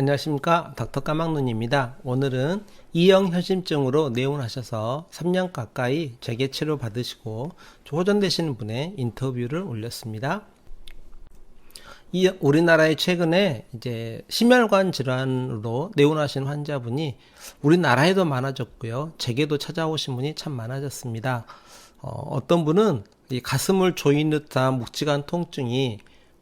안녕하십니까 닥터 까막눈입니다. 오늘은 이형 혈심증으로 내원하셔서 3년 가까이 재계 치료 받으시고 호전되시는 분의 인터뷰를 올렸습니다. 이 우리나라에 최근에 이제 심혈관 질환으로 내원하신 환자분이 우리나라에도 많아졌고요. 제게도 찾아오신 분이 참 많아졌습니다. 어, 떤 분은 이 가슴을 조이는 듯한 묵직한 통증이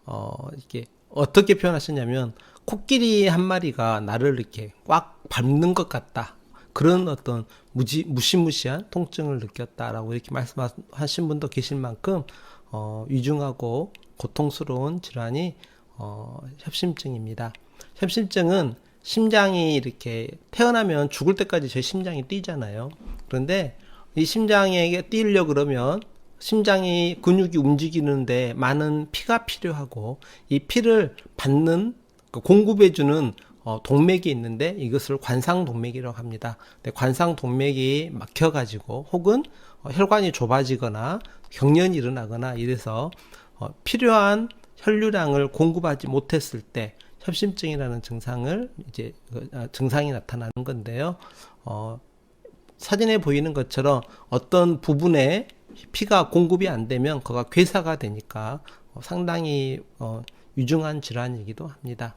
어, 이게 어떻게 표현하셨냐면 코끼리 한 마리가 나를 이렇게 꽉 밟는 것 같다. 그런 어떤 무지, 무시무시한 통증을 느꼈다라고 이렇게 말씀하신 분도 계실 만큼 어, 위중하고 고통스러운 질환이 어, 협심증입니다. 협심증은 심장이 이렇게 태어나면 죽을 때까지 제 심장이 뛰잖아요. 그런데 이 심장에게 뛰려 그러면 심장이 근육이 움직이는데 많은 피가 필요하고 이 피를 받는 그 공급해주는 어, 동맥이 있는데 이것을 관상 동맥이라고 합니다. 근데 관상 동맥이 막혀가지고 혹은 어, 혈관이 좁아지거나 경련이 일어나거나 이래서 어, 필요한 혈류량을 공급하지 못했을 때 협심증이라는 증상을 이제 그, 아, 증상이 나타나는 건데요. 어, 사진에 보이는 것처럼 어떤 부분에 피가 공급이 안 되면 그가 괴사가 되니까 어, 상당히 어, 유중한 질환이기도 합니다.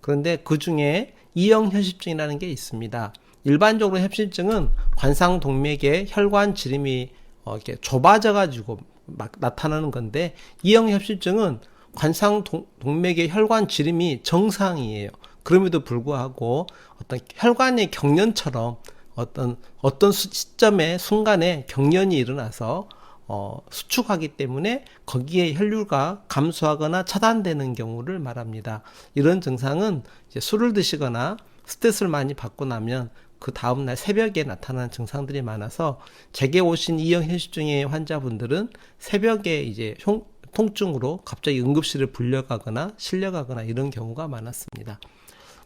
그런데 그 중에 이형 협심증이라는 게 있습니다. 일반적으로 협심증은 관상 동맥의 혈관 지름이 어, 이렇게 좁아져 가지고 막 나타나는 건데 이형 협심증은 관상 동, 동맥의 혈관 지름이 정상이에요. 그럼에도 불구하고 어떤 혈관의 경련처럼 어떤 어떤 시점에 순간에 경련이 일어나서 어, 수축하기 때문에 거기에 혈류가 감소하거나 차단되는 경우를 말합니다. 이런 증상은 술을 드시거나 스트레스를 많이 받고 나면 그 다음날 새벽에 나타나는 증상들이 많아서 제게 오신 이형 혈시증의 환자분들은 새벽에 이제 흉, 통증으로 갑자기 응급실을 불려가거나 실려가거나 이런 경우가 많았습니다.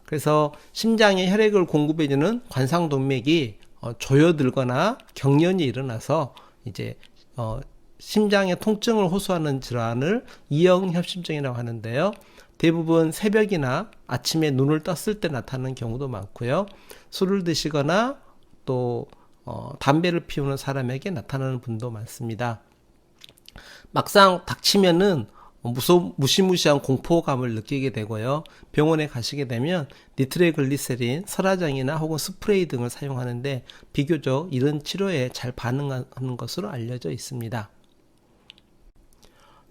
그래서 심장에 혈액을 공급해주는 관상동맥이 어, 조여들거나 경련이 일어나서 이제 어, 심장의 통증을 호소하는 질환을 이형 협심증이라고 하는데요. 대부분 새벽이나 아침에 눈을 떴을 때 나타나는 경우도 많고요. 술을 드시거나 또 어, 담배를 피우는 사람에게 나타나는 분도 많습니다. 막상 닥치면은 무소, 무시무시한 공포감을 느끼게 되고요. 병원에 가시게 되면 니트레글리세린, 설화장이나 혹은 스프레이 등을 사용하는데 비교적 이런 치료에 잘 반응하는 것으로 알려져 있습니다.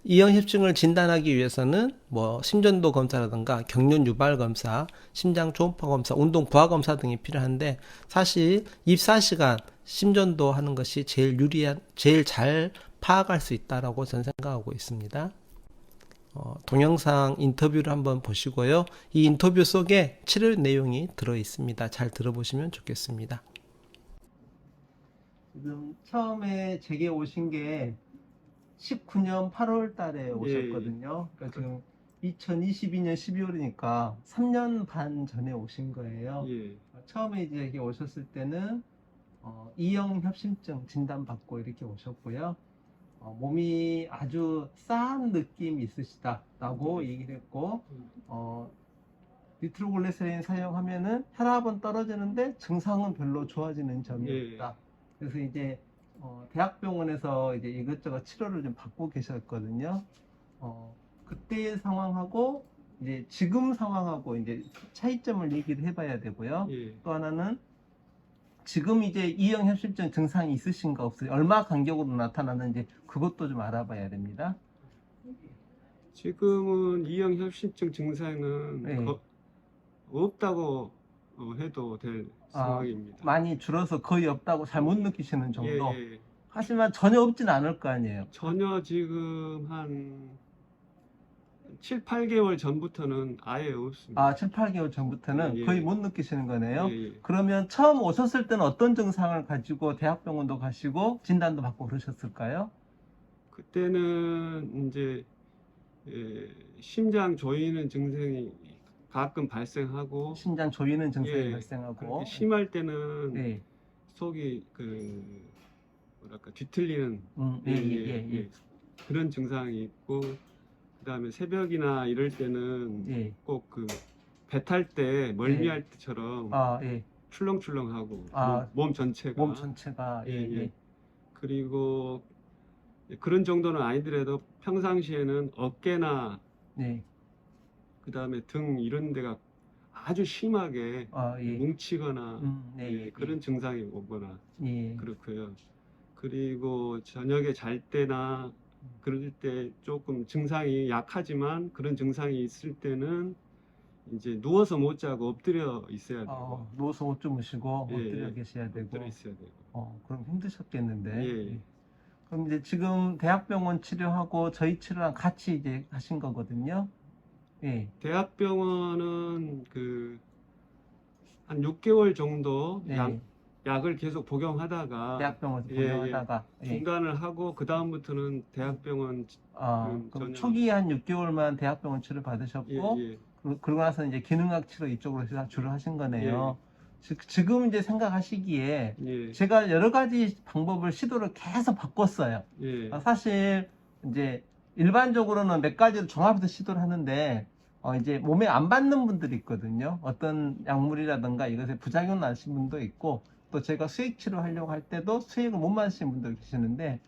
이형협증을 진단하기 위해서는 뭐 심전도 검사라든가 경련 유발 검사, 심장 초음파 검사, 운동 부하 검사 등이 필요한데 사실 24시간 심전도 하는 것이 제일 유리한, 제일 잘 파악할 수 있다라고 저는 생각하고 있습니다. 어, 동영상 인터뷰를 한번 보시고요. 이 인터뷰 속에 치료 내용이 들어 있습니다. 잘 들어보시면 좋겠습니다. 지금 처음에 제게 오신 게 19년 8월 달에 오셨거든요. 그러니까 지금 2022년 12월이니까 3년 반 전에 오신 거예요. 예. 처음에 이제 여기 오셨을 때는 어, 이형 협심증 진단 받고 이렇게 오셨고요. 어, 몸이 아주 싸한 느낌이 있으시다라고 네. 얘기를 했고 어, 니트로글리세린 사용하면은 혈압은 떨어지는데 증상은 별로 좋아지는 점이 예. 없다. 그래서 이제 어, 대학병원에서 이제 이것저것 치료를 좀 받고 계셨거든요. 어, 그때의 상황하고 이제 지금 상황하고 이제 차이점을 얘기를 해봐야 되고요. 예. 또 하나는 지금 이제 이형 협심증 증상이 있으신가 없으 얼마 간격으로 나타나는지 그것도 좀 알아봐야 됩니다. 지금은 이형 협심증 증상은 네. 거- 없다고 어, 해도 될 아, 상황입니다. 많이 줄어서 거의 없다고 잘못 느끼시는 정도. 예, 예. 하지만 전혀 없진 않을 거 아니에요. 전혀 지금 한 7, 8개월 전부터는 아예 없습니다. 아, 7, 8개월 전부터는 예. 거의 못 느끼시는 거네요. 예, 예. 그러면 처음 오셨을 때는 어떤 증상을 가지고 대학병원도 가시고 진단도 받고 그러셨을까요? 그때는 이제 예, 심장 조이는 증상이 가끔 발생하고 심장 조이는 증상이 예, 발생하고. 심할 때는 네. 속이 그 뭐랄까 뒤틀리는 음, 예, 예, 예, 예. 그런 증상이 있고 그다음에 새벽이나 이럴 때는 예. 꼭 그 배 탈 때 멀미할 네. 때처럼 아, 예. 출렁출렁하고 아, 몸, 몸 전체가 몸 전체가 예, 예, 예. 예. 그리고 그런 정도는 아니더라도 평상시에는 어깨나 네. 그 다음에 등 이런 데가 아주 심하게 아, 예. 뭉치거나 음, 네, 예, 예, 그런 증상이 오거나 예. 그렇고요. 그리고 저녁에 잘 때나 그럴 때 조금 증상이 약하지만 그런 증상이 있을 때는 이제 누워서 못 자고 엎드려 있어야 되고 어, 누워서 못 주무시고 예, 엎드려 예. 계셔야 되고 엎드려 있어야 되고 어, 그럼 힘드셨겠는데. 예, 예. 그럼 이제 지금 대학병원 치료하고 저희 치료랑 같이 이제 하신 거거든요. 예. 대학병원은 그 한 6개월 정도 네. 약, 약을 계속 복용하다가 대학병원에서 예, 예. 복용하다가 예. 중단을 하고 그 다음부터는 대학병원 아, 음, 그럼 초기 한 6개월만 대학병원 치료 예, 받으셨고 예, 그- 그러고 나서 이제 기능학 치료 이쪽으로 시- 주로 하신 거네요. 지- 지금 이제 생각하시기에 예, 제가 여러 가지 방법을 시도를 계속 바꿨어요. 예, 아, 사실 이제 일반적으로는 몇 가지를 종합해서 시도를 하는데 어, 이제 몸에 안 받는 분들이 있거든요. 어떤 약물이라든가 이것에 부작용 나신 분도 있고 또 제가 수액 치료하려고 할 때도 수액을 못 맞으신 분도 계시는데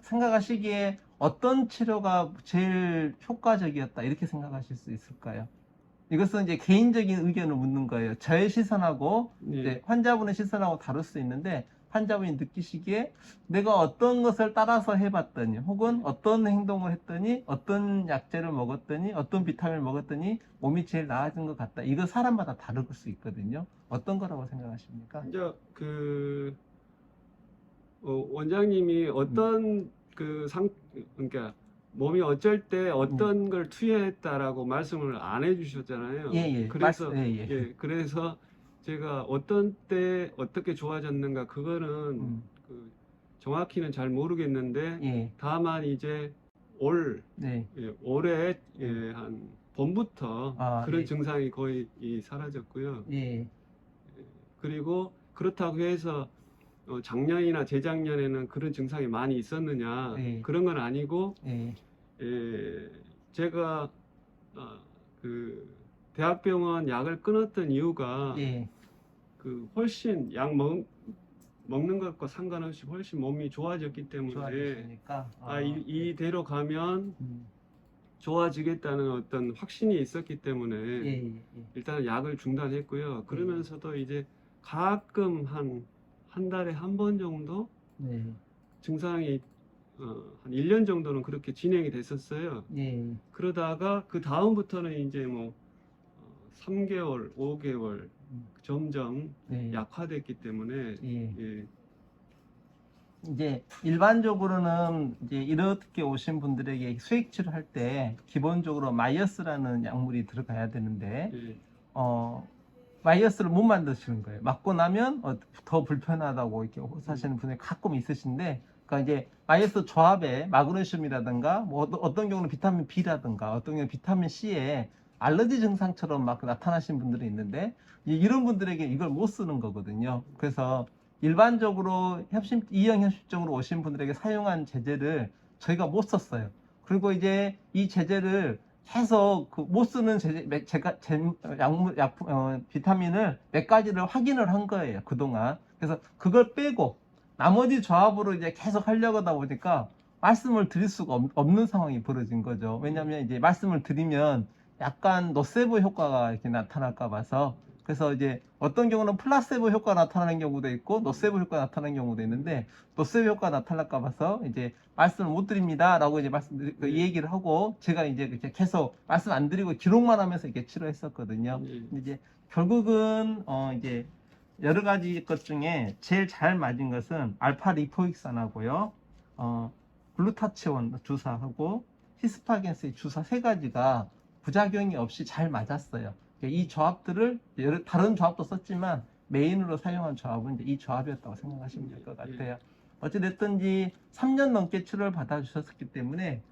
생각하시기에 어떤 치료가 제일 효과적이었다 이렇게 생각하실 수 있을까요? 이것은 이제 개인적인 의견을 묻는 거예요. 저의 시선하고 예. 이제 환자분의 시선하고 다를 수 있는데 환자분이 느끼시기에 내가 어떤 것을 따라서 해봤더니 혹은 어떤 행동을 했더니 어떤 약제를 먹었더니 어떤 비타민을 먹었더니 몸이 제일 나아진 것 같다. 이거 사람마다 다를 수 있거든요. 어떤 거라고 생각하십니까? 이제 그 어, 원장님이 어떤 음. 그상 그러니까 몸이 어쩔 때 어떤 걸 투여했다라고 말씀을 안 해주셨잖아요. 음. 예, 예. 그래서 말씀- 예, 예. 예, 그래서 제가 어떤 때 어떻게 좋아졌는가 그거는 음, 그 정확히는 잘 모르겠는데 예, 다만 이제 올 네, 예, 올해 예, 한 봄부터 아, 그런 예. 증상이 거의 이 사라졌고요. 예, 그리고 그렇다고 해서 어, 작년이나 재작년에는 그런 증상이 많이 있었느냐 예. 그런 건 아니고 예, 예, 제가 어, 그 대학병원 약을 끊었던 이유가 예, 그 훨씬 약 먹, 먹는 것과 상관없이 훨씬 몸이 좋아졌기 때문에 좋아지시니까. 아, 이, 이대로 가면 음, 좋아지겠다는 어떤 확신이 있었기 때문에 예, 예, 예. 일단 약을 중단했고요. 그러면서도 이제 가끔 한 한 달에 한 번 정도 네, 증상이 어, 한 1년 정도는 그렇게 진행이 됐었어요. 예, 그러다가 그 다음부터는 이제 뭐 어, 3개월, 5개월 음. 점점 네. 약화됐기 때문에 예. 예, 이제 일반적으로는 이제 이렇게 오신 분들에게 수액 치료할 때 기본적으로 마이어스라는 약물이 들어가야 되는데 예, 어 마이어스를 못 만드시는 거예요. 맞고 나면 어, 더 불편하다고 이렇게 호소하시는 분이 가끔 있으신데 그러니까 이제 마이어스 조합에 마그네슘이라든가 뭐 어떤, 어떤 경우는 비타민 B라든가 어떤 경우는 비타민 C에 알러지 증상처럼 막 나타나신 분들이 있는데 이- 이런 분들에게 이걸 못 쓰는 거거든요. 그래서 일반적으로 협심 이형 협심증으로 오신 분들에게 사용한 제제를 저희가 못 썼어요. 그리고 이제 이 제제를 계속 그 못 쓰는 제제, 몇- 제가 제, 약물, 약, 어, 비타민을 몇 가지를 확인을 한 거예요 그동안. 그래서 그걸 빼고 나머지 조합으로 이제 계속 하려고 하다 보니까 말씀을 드릴 수가 없, 없는 상황이 벌어진 거죠. 왜냐하면 이제 말씀을 드리면 약간 노세보 효과가 이렇게 나타날까 봐서 그래서 이제 어떤 경우는 플라세보 효과 나타나는 경우도 있고 노세보 효과 나타나는 경우도 있는데 노세보 효과 나타날까 봐서 이제 말씀을 못 드립니다 라고 이제 말씀 그 얘기를 하고 제가 이제 이렇게 계속 말씀 안 드리고 기록만 하면서 이렇게 치료했었거든요. 예. 근데 이제 결국은 어 이제 여러 가지 것 중에 제일 잘 맞은 것은 알파 리포익산하고요, 어 글루타치온 주사하고 히스파겐스의 주사 세 가지가 부작용이 없이 잘 맞았어요. 이 조합들을 여러 다른 조합도 썼지만 메인으로 사용한 조합은 이제 이 조합이었다고 생각하시면 될 것 같아요. 어찌됐든 지 3년 넘게 치료를 받아주셨기 때문에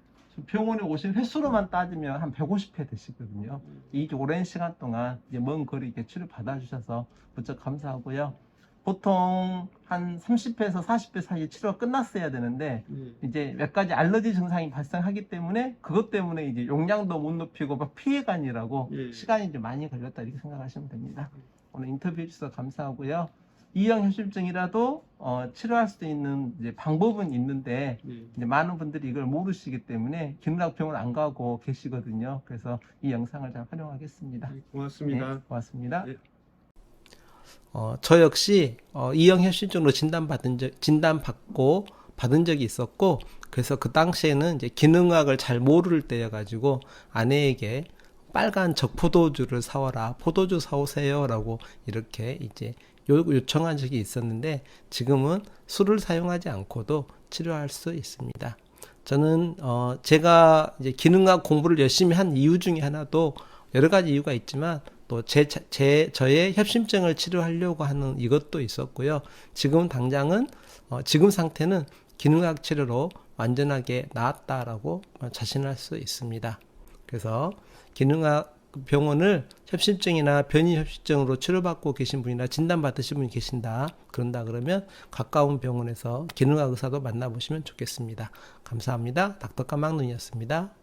병원에 오신 횟수로만 따지면 한 150회 되시거든요. 이 오랜 시간 동안 먼 거리 이렇게 치료 받아주셔서 무척 감사하고요. 보통 한 30회에서 40회 사이에 치료가 끝났어야 되는데 네. 이제 몇 가지 알러지 증상이 발생하기 때문에 그것 때문에 이제 용량도 못 높이고 막 피해간이라고 예. 시간이 좀 많이 걸렸다 이렇게 생각하시면 됩니다. 오늘 인터뷰 해 주셔서 감사하고요. 이형 협심증이라도 어, 치료할 수 있는 이제 방법은 있는데 네. 이제 많은 분들이 이걸 모르시기 때문에 기능학병원 안 가고 계시거든요. 그래서 이 영상을 잘 활용하겠습니다. 네, 고맙습니다. 네, 고맙습니다. 네. 어, 저 역시 어, 이형 협심증으로 진단받은 적, 진단받고 받은 적이 있었고 그래서 그 당시에는 이제 기능학을 잘 모를 때여가지고 아내에게 빨간 적포도주를 사와라 포도주 사오세요라고 이렇게 이제 요, 요청한 적이 있었는데 지금은 술을 사용하지 않고도 치료할 수 있습니다. 저는 어 제가 이제 기능학 공부를 열심히 한 이유 중에 하나도 여러 가지 이유가 있지만 또제 제 저의 협심증을 치료하려고 하는 이것도 있었고요. 지금 당장은 어 지금 상태는 기능학 치료로 완전하게 나았다라고 자신할 수 있습니다. 그래서 기능학 병원을 협심증이나 변이 협심증으로 치료받고 계신 분이나 진단받으신 분이 계신다. 그런다 그러면 가까운 병원에서 기능학 의사도 만나보시면 좋겠습니다. 감사합니다. 닥터 까막눈이었습니다.